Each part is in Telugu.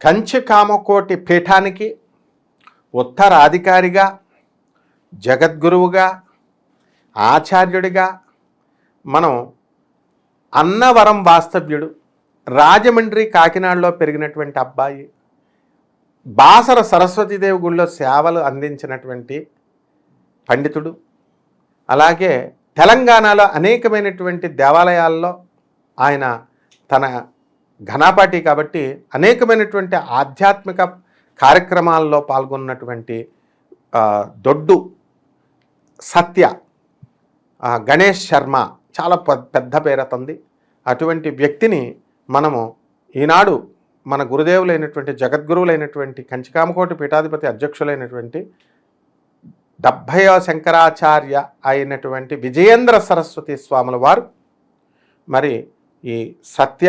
కంచి కామకోటి పీఠానికి ఉత్తరాధికారిగా జగద్గురువుగా ఆచార్యుడిగా మనం అన్నవరం వాస్తవ్యుడు రాజమండ్రి కాకినాడలో పెరిగినటువంటి అబ్బాయి బాసర సరస్వతీదేవి గుళ్ళో సేవలు అందించినటువంటి పండితుడు అలాగే తెలంగాణలో అనేకమైనటువంటి దేవాలయాల్లో ఆయన తన ఘనాపాటి కాబట్టి అనేకమైనటువంటి ఆధ్యాత్మిక కార్యక్రమాల్లో పాల్గొన్నటువంటి దొడ్డు సత్య గణేష్ శర్మ చాలా పెద్ద పేరతంది అటువంటి వ్యక్తిని మనము ఈనాడు మన గురుదేవులైనటువంటి జగద్గురువులైనటువంటి కంచికామకోటి పీఠాధిపతి అధ్యక్షులైనటువంటి డెబ్భైవ శంకరాచార్య అయినటువంటి విజయేంద్ర సరస్వతి స్వాముల వారు మరి ఈ సత్య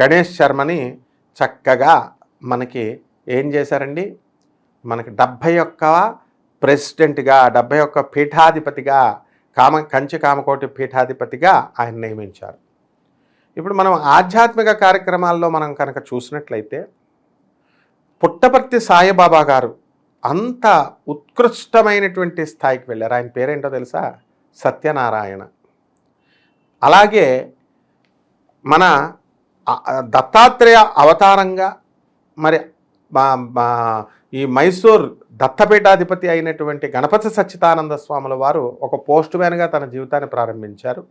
గణేష్ శర్మని చక్కగా మనకి ఏం చేశారండి? మనకి డెబ్భై ఒక్క ప్రెసిడెంట్గా డెబ్భై ఒక్క పీఠాధిపతిగా కామ కంచి కామకోటి పీఠాధిపతిగా ఆయన నియమించారు. ఇప్పుడు మనం ఆధ్యాత్మిక కార్యక్రమాల్లో మనం కనుక చూసినట్లయితే పుట్టపర్తి సాయిబాబా గారు అంత ఉత్కృష్టమైనటువంటి స్థాయికి వెళ్ళారు. ఆయన పేరేంటో తెలుసా? సత్యనారాయణ. అలాగే మన దత్తాత్రేయ అవతారంగా మరి మా- ఈ మైసూర్ దత్తపీఠాధిపతి అయినటువంటి గణపతి సచ్చిదానంద స్వాముల వారు ఒక పోస్ట్ మ్యాన్గా తన జీవితాన్ని ప్రారంభించారు.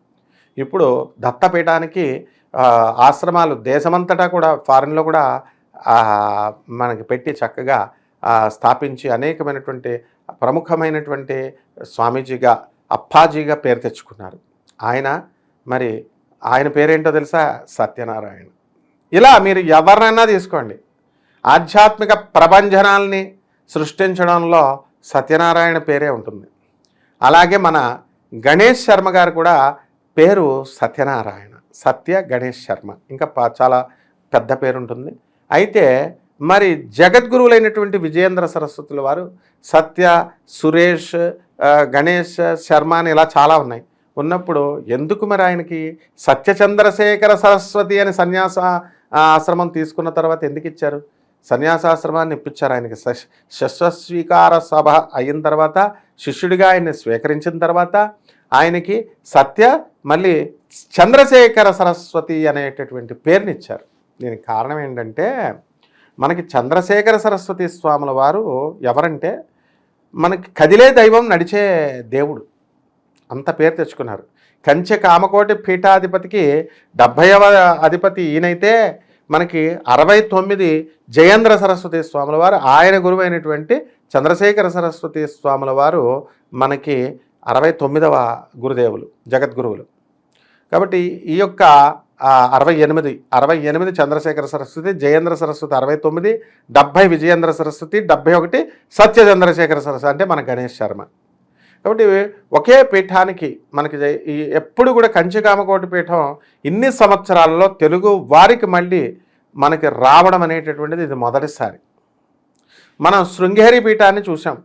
ఇప్పుడు దత్తపీఠానికి ఆశ్రమాలు దేశమంతటా కూడా ఫారిన్లో కూడా మనకి పెట్టి చక్కగా స్థాపించి అనేకమైనటువంటి ప్రముఖమైనటువంటి స్వామీజీగా అప్పాజీగా పేరు తెచ్చుకున్నారు. ఆయన మరి ఆయన పేరేంటో తెలుసా? సత్యనారాయణ. ఇలా మీరు ఎవరినైనా తీసుకోండి. ఆధ్యాత్మిక ప్రభంజనాల్ని సృష్టించడంలో సత్యనారాయణ పేరే ఉంటుంది. అలాగే మన గణేష్ శర్మ గారు కూడా పేరు సత్యనారాయణ. సత్య గణేష్ శర్మ. ఇంకా చాలా పెద్ద పేరు ఉంటుంది అయితే మరి జగద్గురువులైనటువంటి విజయేంద్ర సరస్వతుల వారు సత్య సురేష్ గణేష్ శర్మ అని ఇలా చాలా ఉన్నాయి. ఉన్నప్పుడు ఎందుకు మరి ఆయనకి సత్యచంద్రశేఖర సరస్వతి అని సన్యాస ఆశ్రమం తీసుకున్న తర్వాత ఎందుకు ఇచ్చారు? సన్యాసాశ్రమాన్ని ఇప్పించారు ఆయనకి. శస్వస్వీకార సభ అయిన తర్వాత శిష్యుడిగా ఆయన్ని స్వీకరించిన తర్వాత ఆయనకి సత్య మళ్ళీ చంద్రశేఖర సరస్వతి అనేటటువంటి పేరునిచ్చారు దీనికి కారణం ఏంటంటే మనకి చంద్రశేఖర సరస్వతి స్వాముల వారు ఎవరంటే మనకి కదిలే దైవం నడిచే దేవుడు. అంత పేరు తెచ్చుకున్నారు. కంచె కామకోటి పీఠాధిపతికి డెబ్భైవ అధిపతి ఈయనైతే మనకి అరవై తొమ్మిది జయేంద్ర సరస్వతి స్వాముల వారు ఆయన గురువైనటువంటి చంద్రశేఖర సరస్వతి స్వాముల వారు మనకి అరవై తొమ్మిదవ గురుదేవులు జగద్గురువులు. కాబట్టి ఈ యొక్క అరవై ఎనిమిది అరవై ఎనిమిది చంద్రశేఖర సరస్వతి జయేంద్ర సరస్వతి అరవై తొమ్మిది డెబ్భై విజయేంద్ర సరస్వతి డెబ్భై ఒకటి సత్య చంద్రశేఖర సరస్వతి అంటే మన గణేష్ శర్మ. కాబట్టి ఒకే పీఠానికి మనకి ఎప్పుడు కూడా కంచికామకోటి పీఠం ఇన్ని సంవత్సరాలలో తెలుగు వారికి మళ్ళీ మనకి రావడం అనేటటువంటిది ఇది మొదటిసారి. మనం శృంగేరి పీఠాన్ని చూసాం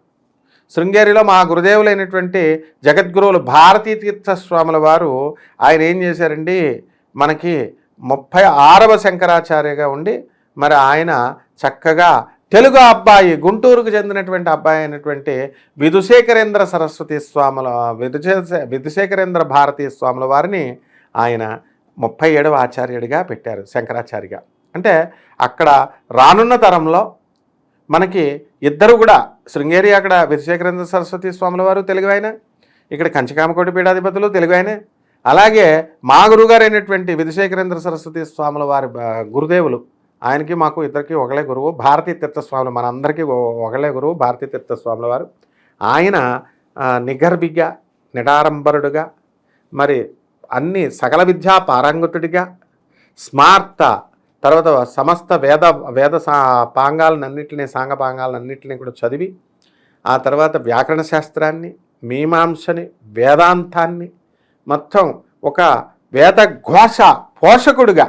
శృంగేరిలో మా గురుదేవులైనటువంటి జగద్గురువులు భారతీ తీర్థస్వాముల వారు ఆయన ఏం చేశారండి? మనకి ముప్పై ఆరవ శంకరాచార్యగా ఉండి మరి ఆయన చక్కగా తెలుగు అబ్బాయి గుంటూరుకు చెందినటువంటి అబ్బాయి అయినటువంటి విధుశేఖరేంద్ర సరస్వతి స్వాముల విధుశే విధుశేఖరేంద్ర భారతీ స్వాముల వారిని ఆయన ముప్పై ఏడవ ఆచార్యుడిగా పెట్టారు శంకరాచార్యగా. అంటే అక్కడ రానున్న తరంలో మనకి ఇద్దరు కూడా శృంగేరి అక్కడ విధుశేఖరేంద్ర సరస్వతి స్వాముల వారు తెలుగు ఆయన ఇక్కడ కంచకామకోటి పీఠాధిపతులు తెలుగు ఆయనే అలాగే మా గురుగారైనటువంటి విధుశేఖరేంద్ర సరస్వతి స్వాముల వారి గురుదేవులు ఆయనకి మాకు ఇద్దరికి ఒకలే గురువు. భారతీ తీర్థస్వాములు మనందరికీ ఒ- ఒకలే గురువు భారతీ తీర్థస్వాముల వారు. ఆయన నిగర్భిగా నిడారంబరుడుగా మరి అన్ని సకల విద్యా పారంగతుడిగా స్మార్త తర్వాత సమస్త వేద వేద సా పాంగాలన్నింటినీ సాంగ పాంగాలన్నింటినీ కూడా చదివి ఆ తర్వాత వ్యాకరణ శాస్త్రాన్ని మీమాంసని వేదాంతాన్ని మొత్తం ఒక వేద ఘోష పోషకుడుగా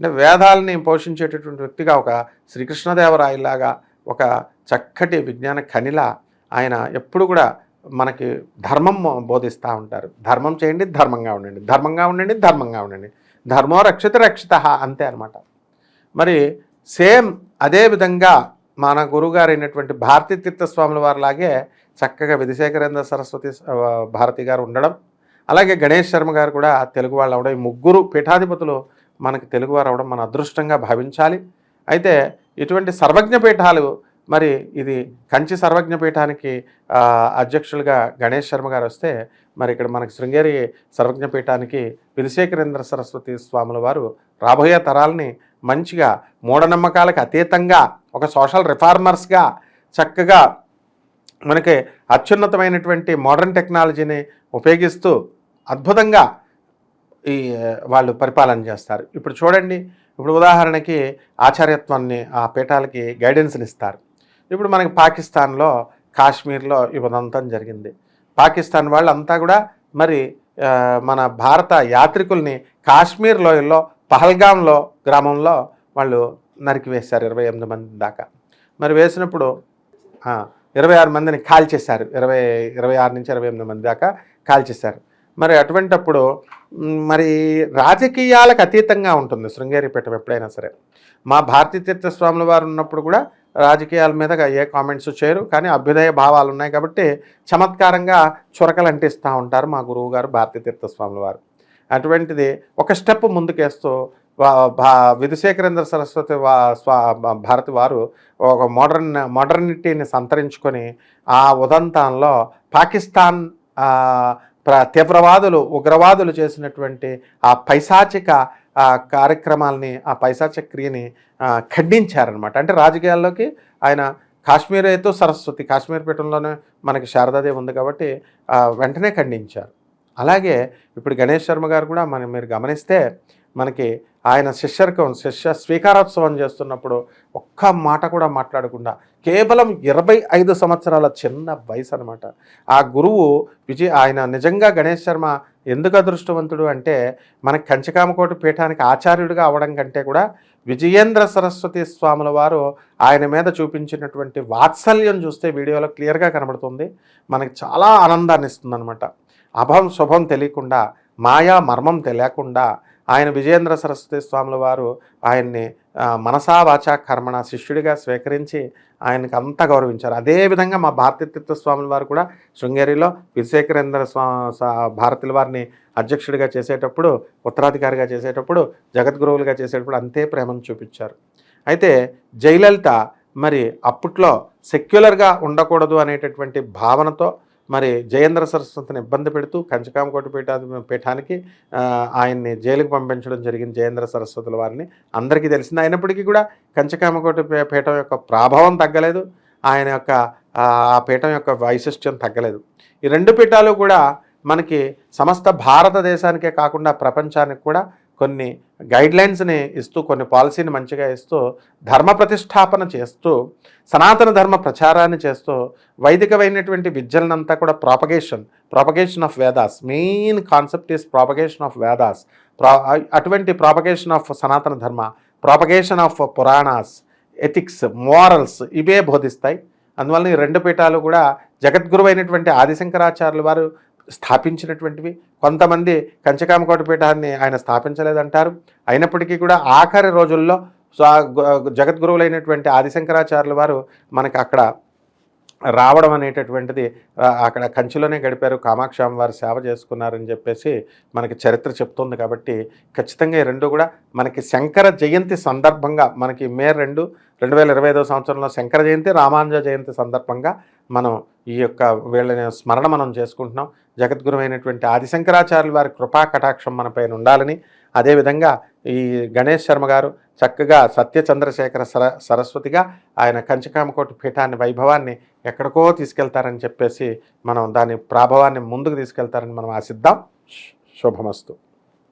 అంటే వేదాలని పోషించేటటువంటి వ్యక్తిగా ఒక శ్రీకృష్ణదేవరాయలాగా ఒక చక్కటి విజ్ఞాన ఖనిలా ఆయన ఎప్పుడు కూడా మనకి ధర్మం బోధిస్తూ ఉంటారు. ధర్మం చేయండి ధర్మంగా ఉండండి. ధర్మంగా ఉండండి ధర్మంగా ఉండండి. ధర్మో రక్షిత రక్షిత అంతే అనమాట మరి సేమ్ అదే విధంగా మన గురువుగారు అయినటువంటి భారతీ తీర్థస్వాముల వారిలాగే చక్కగా విధిశేఖరేంద్ర సరస్వతి భారతి గారు ఉండడం అలాగే గణేష్ శర్మ గారు కూడా తెలుగు వాళ్ళు అవడం ఈ ముగ్గురు పీఠాధిపతులు మనకు తెలుగువారు అవడం మన అదృష్టంగా భావించాలి. అయితే ఇటువంటి సర్వజ్ఞపీఠాలు మరి ఇది కంచి సర్వజ్ఞపీఠానికి అధ్యక్షులుగా గణేష్ శర్మ గారు వస్తే మరి ఇక్కడ మనకి శృంగేరి సర్వజ్ఞపీఠానికి విధిశేఖరేంద్ర సరస్వతి స్వాముల వారు రాబోయే తరాలని మంచిగా మూఢనమ్మకాలకు అతీతంగా ఒక సోషల్ రిఫార్మర్స్గా చక్కగా మనకి అత్యున్నతమైనటువంటి మోడర్న్ టెక్నాలజీని ఉపయోగిస్తూ అద్భుతంగా ఈ వాళ్ళు పరిపాలన చేస్తారు. ఇప్పుడు చూడండి ఇప్పుడు ఉదాహరణకి ఆచార్యత్వాన్ని ఆ పీఠాలకి గైడెన్స్ని ఇస్తారు ఇప్పుడు మనకి పాకిస్తాన్లో కాశ్మీర్లో ఈ జరిగింది. పాకిస్తాన్ వాళ్ళంతా కూడా మరి మన భారత యాత్రికుల్ని కాశ్మీర్ లోయల్లో పహల్గాంలో గ్రామంలో వాళ్ళు నరికివేశారు ఇరవై ఎనిమిది మంది దాకా. మరి వేసినప్పుడు ఇరవై ఆరు మందిని కాల్చేశారు. ఇరవై ఇరవై ఆరు నుంచి ఇరవై ఎనిమిది మంది దాకా కాల్చేశారు. మరి అటువంటప్పుడు మరి రాజకీయాలకు అతీతంగా ఉంటుంది శృంగేరిపీఠం ఎప్పుడైనా సరే. మా భారతీ తీర్థ స్వాముల వారు ఉన్నప్పుడు కూడా రాజకీయాల మీద ఏ కామెంట్స్ చేయరు కానీ అభ్యుదయ భావాలు ఉన్నాయి కాబట్టి చమత్కారంగా చురకలు అంటిస్తూ ఉంటారు మా గురువు గారు భారతీ తీర్థ స్వాముల వారు. అటువంటిది ఒక స్టెప్ ముందుకేస్తూ భా విధుశేఖరేంద్ర సరస్వతి వా స్వా భారతి వారు ఒక మోడర్న్ మోడర్నిటీని సంతరించుకొని ఆ ఉదంతంలో పాకిస్తాన్ తీవ్రవాదులు ఉగ్రవాదులు చేసినటువంటి ఆ పైశాచిక కార్యక్రమాలని కార్యక్రమాల్ని ఆ పైశాచిక క్రియని ఖండించారనమాట అంటే రాజకీయాల్లోకి ఆయన కాశ్మీర్ అయితే సరస్వతి కాశ్మీర్ పీఠంలోనే మనకి శారదాదేవి ఉంది కాబట్టి వెంటనే ఖండించారు. అలాగే ఇప్పుడు గణేష్ శర్మ గారు కూడా మనం మీరు గమనిస్తే మనకి ఆయన శిష్యర్కం శిష్య స్వీకారోత్సవం చేస్తున్నప్పుడు ఒక్క మాట కూడా మాట్లాడకుండా కేవలం ఇరవై ఐదు సంవత్సరాల చిన్న వయసు అనమాట ఆ గురువు విజయ్ ఆయన నిజంగా గణేష్ శర్మ ఎందుకు అదృష్టవంతుడు అంటే మనకి కంచకామకోటి పీఠానికి ఆచార్యుడిగా అవడం కంటే కూడా విజయేంద్ర సరస్వతి స్వాముల వారు ఆయన మీద చూపించినటువంటి వాత్సల్యం చూస్తే వీడియోలో క్లియర్గా కనబడుతుంది. మనకి చాలా ఆనందాన్ని ఇస్తుంది అనమాట అభం శుభం తెలియకుండా మాయా మర్మం తెలియకుండా ఆయన విజయేంద్ర సరస్వతి స్వాముల వారు ఆయన్ని మనసా వాచా కర్మణ శిష్యుడిగా స్వీకరించి ఆయనకు అంతా గౌరవించారు. అదేవిధంగా మా భారతీతీర్థ స్వాముల వారు కూడా శృంగేరిలో విశేఖరేంద్ర స్వా సా- భారతుల వారిని అధ్యక్షుడిగా చేసేటప్పుడు ఉత్తరాధికారిగా చేసేటప్పుడు జగద్గురువులుగా చేసేటప్పుడు అంతే ప్రేమను చూపించారు. అయితే జయలలిత మరి అప్పట్లో సెక్యులర్గా ఉండకూడదు అనేటటువంటి భావనతో మరి జయేంద్ర సరస్వతిని ఇబ్బంది పెడుతూ కంచకామకోటి పీఠ పీఠానికి ఆయన్ని జైలుకు పంపించడం జరిగింది జయేంద్ర సరస్వతుల వారిని. అందరికీ తెలిసింది. అయినప్పటికీ కూడా కంచకామకోటి పీఠం యొక్క ప్రభావం తగ్గలేదు. ఆయన యొక్క ఆ ఆ పీఠం యొక్క వైశిష్ట్యం తగ్గలేదు. ఈ రెండు పీఠాలు కూడా మనకి సమస్త భారతదేశానికే కాకుండా ప్రపంచానికి కూడా కొన్ని గైడ్లైన్స్ని ఇస్తూ కొన్ని పాలసీని మంచిగా ఇస్తూ ధర్మ ప్రతిష్టాపన చేస్తూ సనాతన ధర్మ ప్రచారాన్ని చేస్తూ వైదికమైనటువంటి విద్యలనంతా కూడా propagation propagation of Vedas main concept is propagation of Vedas ప్రా అటువంటి propagation of Sanatana Dharma propagation of Puranas ethics morals ఇవే బోధిస్తాయి. అందువల్ల ఈ రెండు పీఠాలు కూడా జగద్గురు అయినటువంటి ఆదిశంకరాచార్యుల వారు స్థాపించినటువంటివి. కొంతమంది కంచకామకోట పీఠాన్ని ఆయన స్థాపించలేదంటారు. అయినప్పటికీ కూడా ఆఖరి రోజుల్లో జగద్గురువులైనటువంటి ఆదిశంకరాచార్యుల వారు మనకి అక్కడ రావడం అనేటటువంటిది అక్కడ కంచిలోనే గడిపారు. కామాక్షాం వారు సేవ చేసుకున్నారని చెప్పేసి మనకి చరిత్ర చెప్తుంది కాబట్టి ఖచ్చితంగా ఈ రెండు కూడా మనకి శంకర జయంతి సందర్భంగా మనకి మే రెండు రెండు వేల ఇరవై ఐదో సంవత్సరంలో శంకర జయంతి రామానుజ జయంతి సందర్భంగా మనం ఈ యొక్క వీళ్ళని స్మరణ మనం చేసుకుంటున్నాం. జగద్గురు అయినటువంటి ఆదిశంకరాచార్యుల వారి కృపా కటాక్షం మనపైన ఉండాలని అదేవిధంగా ఈ గణేష్ శర్మ గారు చక్కగా సత్య చంద్రశేఖర సర సరస్వతిగా ఆయన కంచకామకోటి పీఠాన్ని వైభవాన్ని ఎక్కడికో తీసుకెళ్తారని చెప్పేసి మనం దాని ప్రాభవాన్ని ముందుకు తీసుకెళ్తారని మనం ఆశిద్దాం. శుభమస్తు.